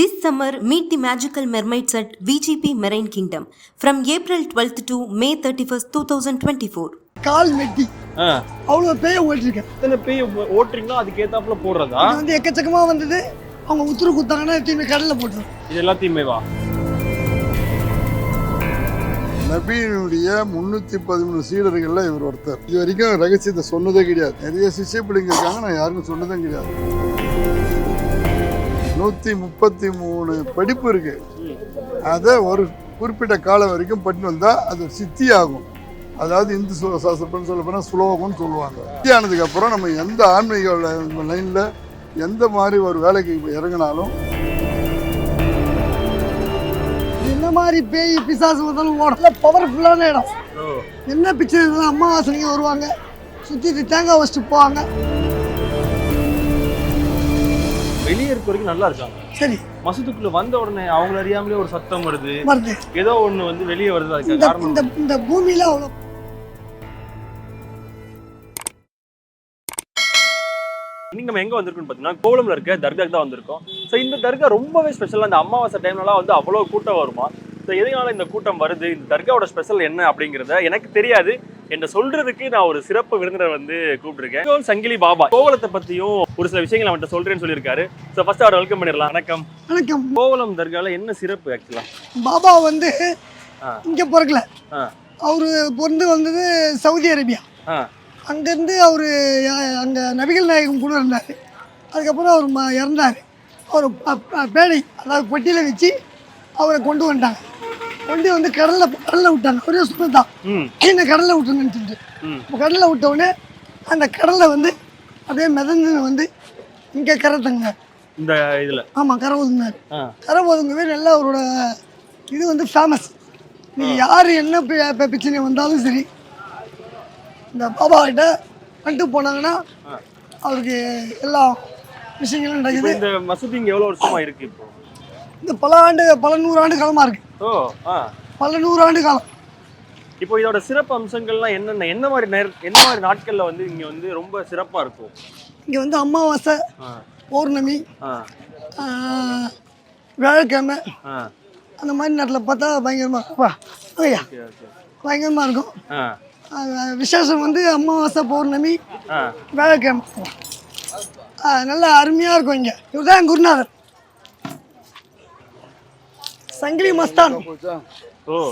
This summer, meet the magical mermaids at VGP Marine Kingdom from April 12th to May 31st, 2024. கால் வெட்டி. ஆ. அவ்வளோ பேய ஓட்டிருக்கேன். எத்தனை பேய் ஓட்டுறீங்களோ அதுக்கு ஏத்தாப்புல போடுறதா வந்து எக்கச்சக்கமாக வந்தது. அவங்க உத்தரவு கொடுத்தாங்கன்னா திரும்பி கடலில் போட்டுரும். இது எல்லாத்தையுமே வா நபியினுடைய முன்னூத்தி பதிமூணு சீடர்கள்ல இவர் ஒருத்தர். இது வரைக்கும் ரகசியத்தை சொன்னதே கிடையாது. நிறைய சிஷ்ய பிள்ளைங்க இருக்காங்க நான் யாருக்கும் சொன்னதும் கிடையாது. நூத்தி முப்பத்தி மூணு படிப்பு இருக்கு. அதை ஒரு குறிப்பிட்ட காலம் வரைக்கும் படித்து வந்தா அது சித்தி ஆகும் அதாவது இந்து சாஸ்திரப்படி சொல்ல போனால் ஸ்லோகம்னு சொல்லுவாங்க. சித்தி ஆனதுக்கு அப்புறம் நம்ம எந்த ஆன்மீக லைன்ல எந்த மாதிரி ஒரு வேலைக்கு இறங்கினாலும் என்ன மாதிரி பேய் பிசாசு வந்தாலும் ஓடல பவர்ஃபுல்லான இடம். என்ன பிக்சர் இருந்தாலும் அம்மாவாசனைக்கு வருவாங்க. சுற்றிட்டு தேங்காய் வச்சுட்டு போவாங்க. வெளியே இருக்க வரைக்கும் நல்லா இருக்காங்க. சரி. மசூத்துக்குள்ள வந்த உடனே அவங்கள அறியாமலே ஒரு சத்தம் வருது. வருது. ஏதோ ஒண்ணு வந்து வெளியே வருது அதுக்கு இந்த காரணம் இந்த இந்த பூமியில அவ்வளோ இன்னைக்கு நம்ம எங்க வந்திருக்கோம்னு பார்த்தீங்கன்னா கோவளம்ல இருக்க தர்காக்கு தான் வந்திருக்கோம். ஸோ இந்த தர்கா ரொம்பவே ஸ்பெஷலாக அந்த அமாவாசை டைம்லலாம் வந்து அவ்வளோ கூட்டம் வருமா? ஸோ எதனால இந்த கூட்டம் வருது? இந்த தர்காவோட ஸ்பெஷல் என்ன அப்படிங்கிறத எனக்கு தெரியாது. என்ன சொல்றதுக்கு நான் ஒரு சிறப்பு விருந்தினர் வந்து கூப்பிட்டுருக்கேன். சங்கிலி பாபா. கோவலத்தை பத்தியும் ஒரு சில விஷயங்கள் அவன்கிட்ட சொல்றேன்னு சொல்லியிருக்காரு. ஸோ ஃபர்ஸ்ட் அவர் வெல்கம் பண்ணிடலாம். வணக்கம். வணக்கம். கோவலம் தர்கால என்ன சிறப்பு ஆக்சுவலா பாபா வந்து. இங்கே பிறக்கல. அவர் பிறந்து வந்தது சவுதி அரேபியா. அங்கேருந்து அவர் அங்கே நபிகள் நாயகம் கூட இருந்தார். அதுக்கப்புறம் அவர் இறந்தார். அவர் பேடை அதாவது பொட்டியில் வச்சு அவரை கொண்டு வந்துட்டாங்க. கொண்டு வந்து கடலில் கடலில் விட்டாங்க. ஒரே சுத்தம் தான். என்ன கடலில் விட்டுருங்கன்னு சொல்லிட்டு. கடலில் விட்ட உடனே அந்த கடலில் வந்து அப்படியே மிதந்து வந்து இங்கே கரை தங்கினார் இந்த இதுல. ஆமாம் கரை ஒதுங்கினார் கரை ஒதுங்கவே நல்லா அவரோட இது வந்து ஃபேமஸ் நீ யார் என்ன பிரச்சனை வந்தாலும் சரி இந்த பாபா கிட்ட வந்துட்டு போனாங்கன்னா அவருக்கு எல்லா விஷயங்களும் நடக்குது. இந்த மசூதி இங்க எவ்வளவு வருஷமா இருக்கு இப்போ? இந்த பல ஆண்டு பல நூறு ஆண்டு காலமாக இருக்குது ஓ ஆ. பல நூறு ஆண்டு காலம். இப்போ இதோட சிறப்பு அம்சங்கள்லாம் என்னென்ன என்ன மாதிரி நேர என்ன மாதிரி நாட்கள்ல வந்து இங்க வந்து ரொம்ப சிறப்பா இருக்கும்? இங்கே வந்து அமாவாசை ஆ. பௌர்ணமி ஆ. வியாழக்கிழமை ஆ. அந்த மாதிரி நேரத்தில் பார்த்தா பயங்கரமாக வா ஐயா ஓகே ஓகே. பயங்கரமாக இருக்கும். ஆ. விசேஷம் வந்து அமாவாசை பௌர்ணமி ஆ. வியாழக்கிழமை. நல்லா அருமையாக இருக்கும் இங்கே. இவர் தான் குருநாதர். சங்கிலி மஸ்தான்.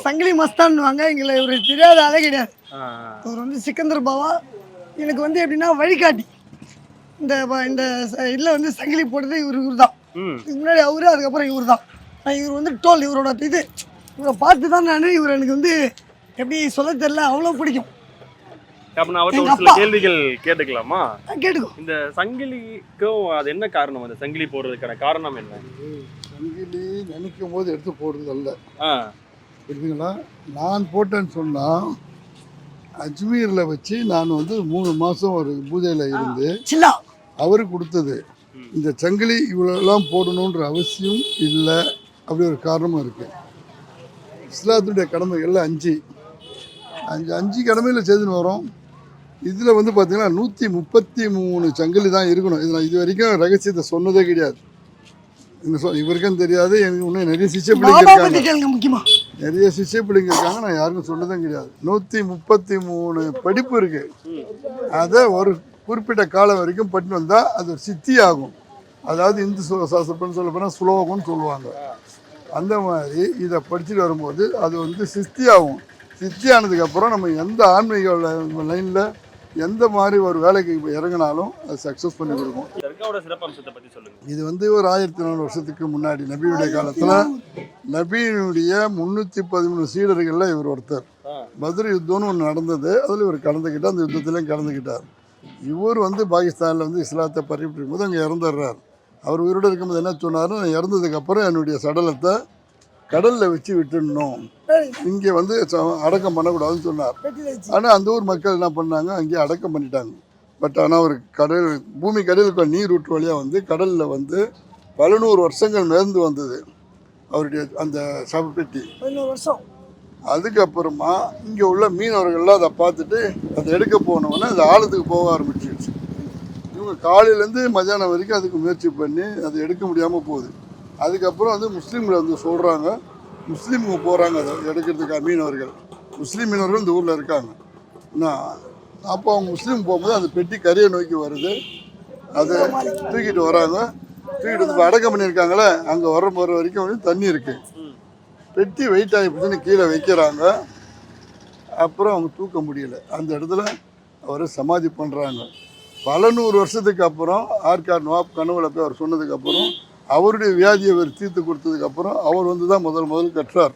சங்கிலி மஸ்தான்வாங்க எங்களை இவர் தெரியாத ஆளே கிடையாது. அவர் வந்து சிக்கந்தர் பாவா. எனக்கு வந்து எப்படின்னா வழிகாட்டி. இந்த இந்த இதில் வந்து சங்கிலி போட்டது இவர் இவர் தான் முன்னாடி அவரு அதுக்கப்புறம் இவர் தான் இவர் வந்து டோல் இவரோட இது. இவரை பார்த்து தான் நான் இவர் எனக்கு வந்து எப்படி சொல்ல தெரியல அவ்வளோ பிடிக்கும். கேள்விகள் கேட்டுக்கலாமா? கேட்டுக்கோ. இந்த சங்கிலிக்கும் அது என்ன காரணம்? அந்த சங்கிலி போடுறதுக்கான காரணம் என்ன? சங்கிலி நினைக்கும் போது எடுத்து போடுறது அல்ல புரியுதுங்களா நான் போட்டேன்னு சொன்னால் அஜ்மீரில் வச்சு நான் வந்து மூணு மாதம் ஒரு பூஜையில் இருந்து அவர் கொடுத்தது. இந்த சங்கிலி இவ்வளோலாம் போடணுன்ற அவசியம் இல்லை அப்படி ஒரு காரணமும் இருக்குது இஸ்லாத்துடைய கடமைகள்ல அஞ்சு. அஞ்சு அஞ்சு கடமையில் செய்துன்னு வரோம். இதில் வந்து பார்த்தீங்கன்னா நூற்றி முப்பத்தி மூணு சங்கிலி தான் இருக்கணும். இது நான் இது வரைக்கும் ரகசியத்தை சொன்னதே கிடையாது. இவருக்கும் தெரியாது எனக்கு இன்னும் நிறைய சிஷ்ய பிள்ளைங்க இருக்காங்க. முக்கியமா. நிறைய சிஷ்ய பிள்ளைங்க இருக்காங்க நான் யாருக்கும் சொன்னதும் கிடையாது. நூற்றி முப்பத்தி மூணு படிப்பு இருக்கு. அதை ஒரு குறிப்பிட்ட காலம் வரைக்கும் படித்து வந்தால் அது ஒரு சித்தி ஆகும். அதாவது இந்து சு- சாஸ்திரப்படி சொல்ல போனால் ஸ்லோகம்னு சொல்லுவாங்க. அந்த மாதிரி இதை படிச்சுட்டு வரும்போது அது வந்து சித்தி ஆகும் சித்தி ஆனதுக்கப்புறம் நம்ம எந்த ஆன்மீக லைனில் எந்த மாதிரி ஒரு வேலைக்கு இறங்கினாலும் அது சக்ஸஸ் பண்ணி கொடுக்கும். இது வந்து ஒரு ஆயிரத்தி நானூறு வருஷத்துக்கு முன்னாடி நபியுடைய காலத்தில் நபியினுடைய முந்நூற்றி பதிமூணு சீடர்களில் இவர் ஒருத்தர். பத்ர் யுத்தம்னு ஒன்று நடந்தது. அதில் இவர் கலந்துக்கிட்டார் அந்த யுத்தத்திலையும் கலந்துக்கிட்டார். இவர் வந்து பாகிஸ்தானில் வந்து இஸ்லாத்தை பரப்பிட்டு இருக்கும்போது அங்கே இறந்துடுறார். அவர் உயிரோடு இருக்கும்போது என்ன சொன்னார் நான் இறந்ததுக்கப்புறம் என்னுடைய சடலத்தை கடலில் வச்சு விட்டுடணும். இங்கே வந்து அடக்கம் பண்ணக்கூடாதுன்னு சொன்னார். ஆனால் அந்த ஊர் மக்கள் என்ன பண்ணாங்க? அங்கேயே அடக்கம் பண்ணிட்டாங்க. பட் ஆனால் ஒரு கடல் பூமி கடலுக்கு நீர் ஊற்று வழியாக வந்து கடலில் வந்து பல நூறு வருஷங்கள் மிதந்து வந்தது. அவருடைய அந்த சவப்பெட்டி பதினோரு வருஷம். அதுக்கப்புறமா இங்கே உள்ள மீனவர்கள்லாம் அதை பார்த்துட்டு அதை எடுக்க போனோன்னே அது ஆழத்துக்கு போக ஆரம்பிச்சிருச்சு. இவங்க காலையிலேருந்து மத்தியானம் வரைக்கும் அதுக்கு முயற்சி பண்ணி அதை எடுக்க முடியாமல் போகுது. அதுக்கப்புறம் வந்து முஸ்லீம்கள் வந்து சொல்கிறாங்க முஸ்லீமுங்க போகிறாங்க அதை எடுக்கிறதுக்காக மீனவர்கள். முஸ்லீம் மீனவர்கள் இந்த ஊரில் இருக்காங்க. என்ன அப்போ அவங்க முஸ்லீம் போகும்போது அந்த பெட்டி கரையை நோக்கி வருது. அதை தூக்கிட்டு வராங்க. தூக்கிட்டு வந்து இப்போ அடக்கம் பண்ணியிருக்காங்களே அங்கே வர போகிற வரைக்கும் வந்து தண்ணி இருக்குது பெட்டி வெயிட் ஆகி போச்சுன்னு கீழே வைக்கிறாங்க. அப்புறம் அவங்க தூக்க முடியல. அந்த இடத்துல அவரை சமாதி பண்ணுறாங்க பல நூறு வருஷத்துக்கு அப்புறம் ஆர்கார் நவாப் கனவுல போய் அவர் சொன்னதுக்கப்புறம் அவருடைய வியாதியை அவர் தீர்த்து கொடுத்ததுக்கப்புறம் அவர் வந்து தான் முதல் முதல் கட்டுறார்.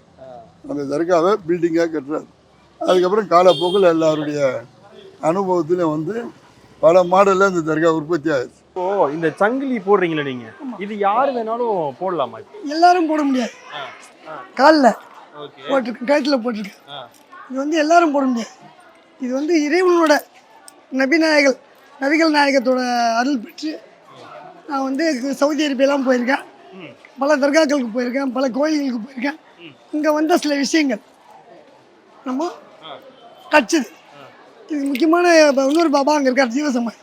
அந்த தர்காவை பில்டிங்காக கட்டுறார். அதுக்கப்புறம் காலப்போக்கில் எல்லாருடைய அனுபவத்திலும் வந்து பல மாடலில் இந்த தர்கா உற்பத்தி ஆகுது இப்போ இந்த சங்கிலி போடுறீங்களா நீங்க? இது யார் வேணாலும் போடலாமா எல்லாரும் போட முடியாது. காலில் போட்டிருக்கேன் கழுத்தில் போட்டிருக்கேன் இது வந்து எல்லாரும் போட முடியாது. இது வந்து இறைவனோட நபிநாயகல் நபிகள் நாயகத்தோட அருள் பெற்று நான் வந்து சவுதி அரேபியாலாம் போயிருக்கேன். பல தர்காக்களுக்கு போயிருக்கேன் பல கோயில்களுக்கு போயிருக்கேன். இங்கே வந்த சில விஷயங்கள். நம்ம கட்சிது. இது முக்கியமான இன்னொரு பாபா அங்கே இருக்கார் ஜீவசமாய்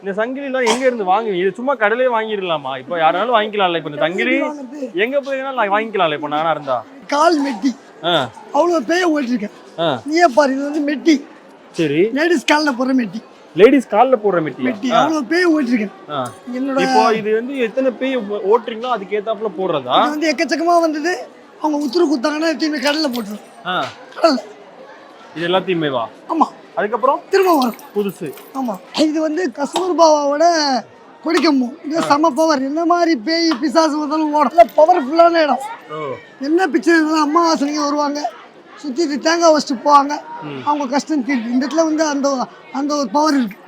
இந்த சங்கிலிலாம் எங்க இருந்து வாங்குவீங்க? இது சும்மா கடையிலே வாங்கிடலாமா? இப்போ யாராலும் வாங்கிக்கலாம்ல இப்போ இந்த சங்கிலி எங்க போயிருந்தாலும் வாங்கிக்கலாம்ல இப்போ நானா இருந்தா? கால் மெட்டி. அவ்வளோ பேய ஓட்டிருக்கேன். நீயே பாரு இது வந்து மெட்டி. சரி. லேடிஸ் காலில் போடுற மெட்டி. லேடிஸ் கால்ல போடுற மெட்டியா மெட்டி. அவ்வளோ பேய ஓட்டிருக்கேன். என்னோட? இப்போ இது வந்து எத்தனை பேய் ஓட்டுறீங்களோ அதுக்கு ஏத்தாப்புல போடுறதா? இது வந்து எக்கச்சக்கமாக வந்தது. அவங்க உத்தரவு கொடுத்தாங்கன்னா திரும்பி கடலில் கடல் இது எல்லாத்தையுமே வா. ஆமாம் அதுக்கப்புறம்? திரும்ப வரும். புதுசு. ஆமாம் இது வந்து கஸ்தூர்பாவோட கொடிக்கம்பு. இது சம பவர் என்ன மாதிரி பேய் பிசாசு வந்தாலும் ஓடும். பவர்ஃபுல்லான இடம். என்ன பிக்சர் இருந்தாலும் அம்மாவாசனைக்கு வருவாங்க. சுற்றி தேங்காய் வச்சுட்டு போவாங்க. அவங்க கஷ்டம் தீர்க்கு இந்த இடத்துல வந்து அந்த அந்த ஒரு பவர் இருக்கு.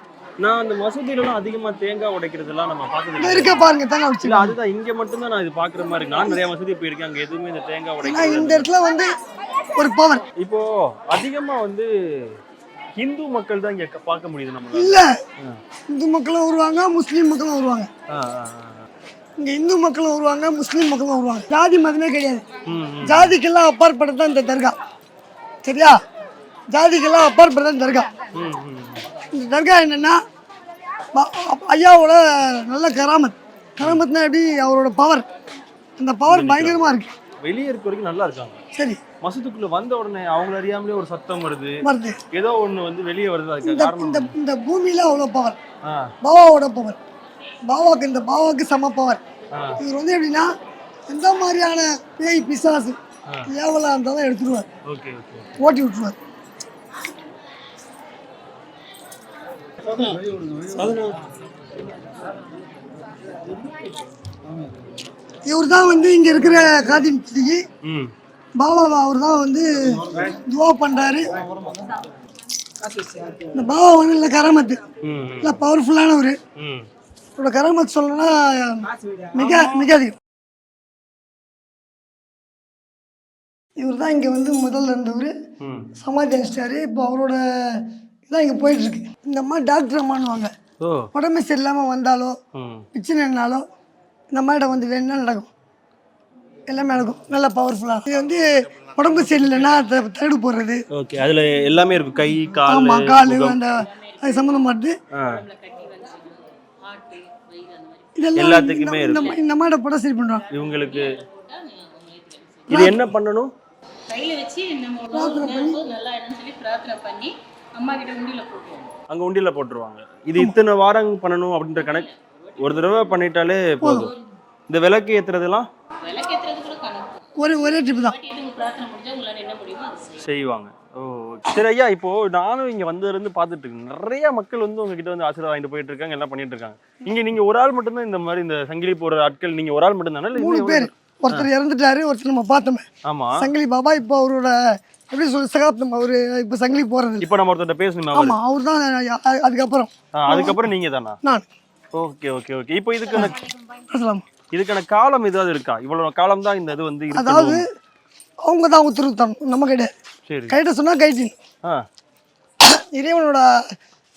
நான் அந்த மசூதியிலலாம் அதிகமா தேங்காய் உடைக்கிறதெல்லாம் நம்ம இல்ல. இருக்க பாருங்க தேங்காய் வச்சு அதுதான் இங்க மட்டும்தான் நான் இது பாக்குற மாதிரி இருக்கு. நான் நிறைய மசூதி போயிருக்கேன் அங்க எதுவுமே இந்த தேங்காய் உடைக்கிறது இந்த இடத்துல வந்து ஒரு பவர் இப்போ அதிகமா வந்து இந்து மக்கள் தான் இங்க பார்க்க முடியுது நம்ம இல்ல. இந்து மக்களும் வருவாங்க முஸ்லீம் மக்களும் வருவாங்க. இங்க இந்து மக்களும் வருவாங்க முஸ்லீம் மக்களும் வருவாங்க. ஜாதி மதமே கிடையாது. ஜாதிக்கெல்லாம் அப்பாற்பட்டது தான் இந்த தர்கா. சரியா? ஜாதிக்கெல்லாம் அப்பாற்பட்டது தான் தர்கா. இந்த தர்கா என்னன்னா ஐயாவோட நல்ல கராமத். கராமத்னா எப்படி? அவரோட பவர் அந்த பவர் பயங்கரமா இருக்கு. வெளியே இருக்க வரைக்கும் நல்லா இருக்காங்க. சரி. மசூதிக்குள்ள வந்த உடனே அவங்கள அறியாமலே ஒரு சத்தம் வருது. வருது. ஏதோ ஒண்ணு வந்து வெளியே வருது அதுக்கு இந்த இந்த பூமியில அவ்வளோ பவர் பாபாவோட பவர் பாபாவுக்கு இந்த பாபாவுக்கு சம பவர். இவர் வந்து எப்படின்னா எந்த மாதிரியான பேய் பிசாசு ஏவலா இருந்தாலும் எடுத்துருவார். ஓகே ஓகே ஓட்டி விட்டுருவார். இவர் தான் வந்து இங்க இருக்கிற காதிம் சித்திக்கு ம். பாபா அவர் தான் வந்து துவா பண்றாரு. இந்த பாபா வந்து இல்லை கராமத்து. இல்லை பவர்ஃபுல்லானவர் இவரோட கராமத் சொல்லணும்னா மிக மிக அதிகம். இவர் தான் இங்கே வந்து முதல்ல இருந்தவர். சமாதி அடிச்சிட்டாரு இப்போ அவரோட இதான் இங்கே போயிட்டுருக்கு. இந்த அம்மா டாக்டர் அம்மானுவாங்க உடம்பு சரியில்லாமல் வந்தாலோ பிரச்சனைனாலோ இந்த அம்மாட்ட வந்து வேணும்னா நடக்கும். எல்லாமே நடக்கும். நல்ல பவர்ஃபுல்லாக இது வந்து உடம்பு சரியில்லைன்னா த- தடுப்பு போடுறது. ஓகே. அதுல எல்லாமே இருக்கு. கை கால் ஆமாம் கால் அந்த அது சம்மந்தமாட்டு இதெல்லாம் எல்லாத்துக்குமே இந்த- இந்த இந்த அம்மாட்ட படம் சரி பண்ணுவாங்க. இவங்களுக்கு இது என்ன பண்ணணும்? கையில வச்சு நம்ம நல்லா சொல்லி பிரார்த்தனை பண்ணி அம்மா கிட்ட உண்டியில போட்டுருவோம். அங்க உண்டியல போட்டுருவாங்க. இது இத்தனை வாரம் பண்ணணும் அப்படின்ற கணக்கு. ஒரு தடவை பண்ணிட்டாலே போதும். இந்த விளக்கு ஏத்துறதெல்லாம்? விளக்கேத்துறது கூட கணக்கு. ஒரே ஒரே ட்ரிப் தான். பிரார்த்தனை முடிஞ்சா உங்களால என்ன முடியுமோ செய்வாங்க. ஓ. சரி ஐயா இப்போ நானும் இங்க வந்ததுலேருந்து பார்த்துட்டு இருக்கேன். நிறைய மக்கள் வந்து உங்ககிட்ட வந்து ஆசீர்வாதம் வாங்கிட்டு போயிட்டு இருக்காங்க எல்லாம் பண்ணிட்டு இருக்காங்க. இங்க நீங்க ஒரு ஆள் மட்டும்தான் இந்த மாதிரி இந்த சங்கிலி போடுற ஆட்கள் நீங்க ஒரு ஆள் மட்டும் தானே மூணு பேர். ஒருத்தர் இறந்துட்டாரு ஒருத்தர் நம்ம பார்த்தோமே. ஆமா. சங்கிலி பாபா இப்போ அவரோட எப்படி சொல்லி சகாப்தம் அவரு இப்போ சங்கிலி போறது. இப்போ நம்ம ஒருத்தர்ட்ட பேசணுமா? ஆமா அவர் தான் அதுக்கப்புறம். அதுக்கப்புறம் நீங்க தானா? நான். Okay okay okay. இப்போ இதுக்கான பேசலாம்? இதுக்கான காலம் ஏதாவது இருக்கா? இவ்வளவு காலம் தான் இந்த இது வந்து அதாவது அவங்க தான் உத்தரவு தரணும் நம்ம கிடையாது சரி. கைட்ட சொன்னா கைட்டு ஆ. இறைவனோட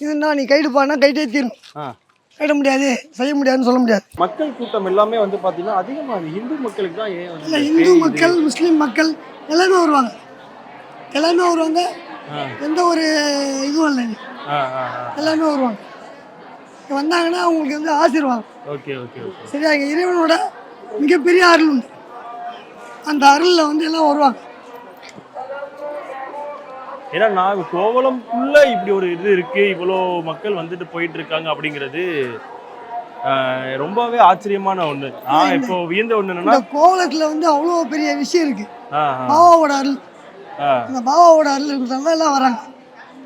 இதுன்னா நீ கைடுப்பானா கைட்டே தீரணும். கைட முடியாது செய்ய முடியாதுன்னு சொல்ல முடியாது. மக்கள் கூட்டம் எல்லாமே வந்து பாத்தீங்கன்னா அதிகமா அது இந்து மக்களுக்கு தான் ஏன் இல்லை இந்த மக்கள் முஸ்லீம் மக்கள் எல்லாமே வருவாங்க. எல்லாமே வருவாங்க. எந்த ஒரு இதுவும் இல்லை ஆ ஆ ஆ. எல்லாமே வருவாங்க. வந்தாங்கன்னா அவங்களுக்கு வந்து ஆசீர்வாதம். ஓகே ஓகே சரியா? இறைவனோட மிகப்பெரிய அருள் உண்டு. அந்த அருளில் வந்து எல்லாம் வருவாங்க. ஏன்னா நான் கோவளம்குள்ள இப்படி ஒரு இது இருக்கு இவ்வளோ மக்கள் வந்துட்டு போயிட்டு இருக்காங்க அப்படிங்கிறது ரொம்பவே ஆச்சரியமான ஒண்ணு. நான் இப்போ வியந்த ஒண்ணு என்னன்னா இந்த கோவலத்தில் வந்து அவ்வளோ பெரிய விஷயம் இருக்குது ஆ, பாபாவோட அருள். அந்த பாபாவோட அருள் இருக்கிறதால எல்லாம் வராங்க.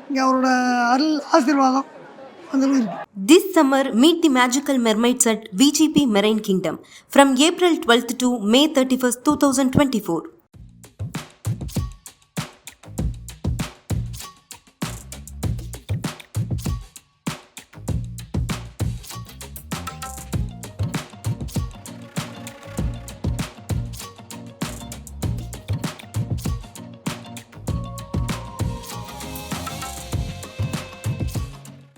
இங்கே அவரோட அருள் ஆசீர்வாதம் இருக்குது This summer, meet the magical mermaids at VGP Marine Kingdom from April 12th to May 31st, 2024.